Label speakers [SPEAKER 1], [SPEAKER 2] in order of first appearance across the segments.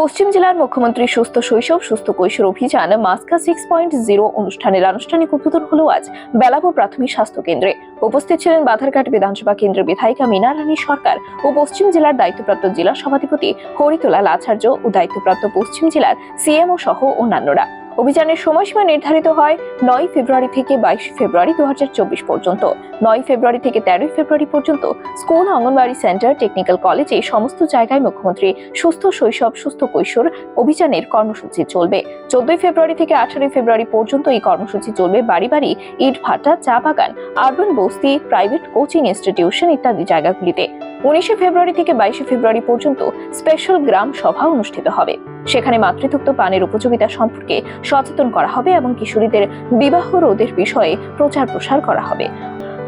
[SPEAKER 1] পশ্চিম জেলার মুখ্যমন্ত্রী সুস্থ শৈশব, সুস্থ কৈশোর অভিযান, মাস্কা সিক্স পয়েন্ট জিরো অনুষ্ঠানের আনুষ্ঠানিক উদ্বোধন হল আজ বেলাপুর প্রাথমিক স্বাস্থ্য কেন্দ্রে। উপস্থিত ছিলেন বাধারঘাট বিধানসভা কেন্দ্রের বিধায়িকা মিনা রানী সরকার ও পশ্চিম জেলার দায়িত্বপ্রাপ্ত জেলা সভাধিপতি হরিতলাল আচার্য ও দায়িত্বপ্রাপ্ত পশ্চিম জেলার সিএমও সহ অন্যান্যরা। অভিযানের সময়সীমা নির্ধারিত হয় নয় ফেব্রুয়ারি থেকে বাইশ ফেব্রুয়ারি দু হাজার চব্বিশ পর্যন্ত। নয় ফেব্রুয়ারি থেকে তেরোই ফেব্রুয়ারি পর্যন্ত স্কুল অঙ্গনবাড়ি সেন্টার, টেকনিক্যাল কলেজে সমস্ত জায়গায় মুখ্যমন্ত্রী সুস্থ শৈশব, সুস্থ কৈশোর অভিযানের কর্মসূচি চলবে। চোদ্দই ফেব্রুয়ারি থেকে আঠারোই ফেব্রুয়ারি পর্যন্ত এই কর্মসূচি চলবে। বাড়ি বাড়ি ইট ভাটা, চা বাগান, আরবান বস্তি, প্রাইভেট কোচিং ইনস্টিটিউশন ইত্যাদি জায়গাগুলিতে। উনিশে ফেব্রুয়ারি থেকে বাইশে ফেব্রুয়ারি পর্যন্ত স্পেশাল গ্রাম সভা অনুষ্ঠিত হবে। সেখানে মাতৃত্ব পানের উপযোগিতা সম্পর্কে সচেতন করা হবে এবং কিশোরীদের বিবাহ রোধের বিষয়ে প্রচার প্রসার করা হবে।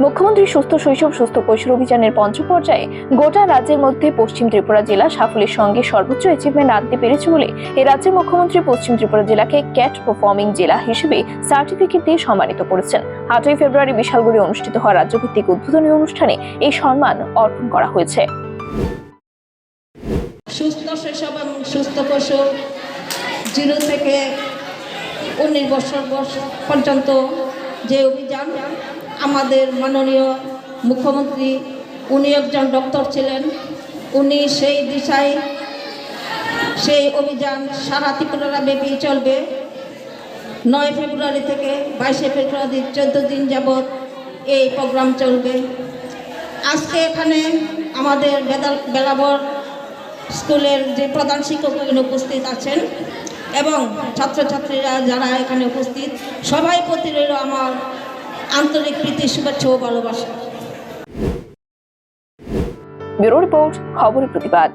[SPEAKER 1] মুখ্যমন্ত্রী সুস্থ শৈশব, সুস্থ কৈশোর অভিযানের পঞ্চম পর্যায়ে গোটা রাজ্যের মধ্যে পশ্চিম ত্রিপুরা জেলা সাফল্যের সঙ্গে সর্বোচ্চ অ্যাচিভমেন্ট আনতে পেরেছে বলে এ রাজ্যের মুখ্যমন্ত্রী পশ্চিম ত্রিপুরা জেলাকে ক্যাট পারফর্মিং জেলা হিসেবে সার্টিফিকেট দিয়ে সম্মানিত করেছেন। আটই ফেব্রুয়ারি বিশালগড়ে অনুষ্ঠিত হওয়া রাজ্যভিত্তিক উদ্বোধনী অনুষ্ঠানে এই সম্মান অর্পণ করা হয়েছে।
[SPEAKER 2] সুস্থ শৈশব এবং সুস্থ পশু জিরো থেকে উনিশ বছর বয়স পর্যন্ত যে অভিযান আমাদের মাননীয় মুখ্যমন্ত্রী, উনি একজন ডক্টর ছিলেন। উনি সেই দিশায় সেই অভিযান সারা ত্রিপুরা ব্যাপী চলবে। নয় ফেব্রুয়ারি থেকে বাইশে ফেব্রুয়ারি চোদ্দ দিন যাবৎ এই প্রোগ্রাম চলবে। আজকে এখানে আমাদের বেদাল, বেলাবর স্কুলের যে প্রধান শিক্ষক উপস্থিত আছেন এবং ছাত্রছাত্রীরা যারা এখানে উপস্থিত, সবাই প্রতি আমার আন্তরিক প্রীতি শুভেচ্ছা ও ভালোবাসা।
[SPEAKER 1] ব্যুরো রিপোর্ট খবরের প্রতিবাদ।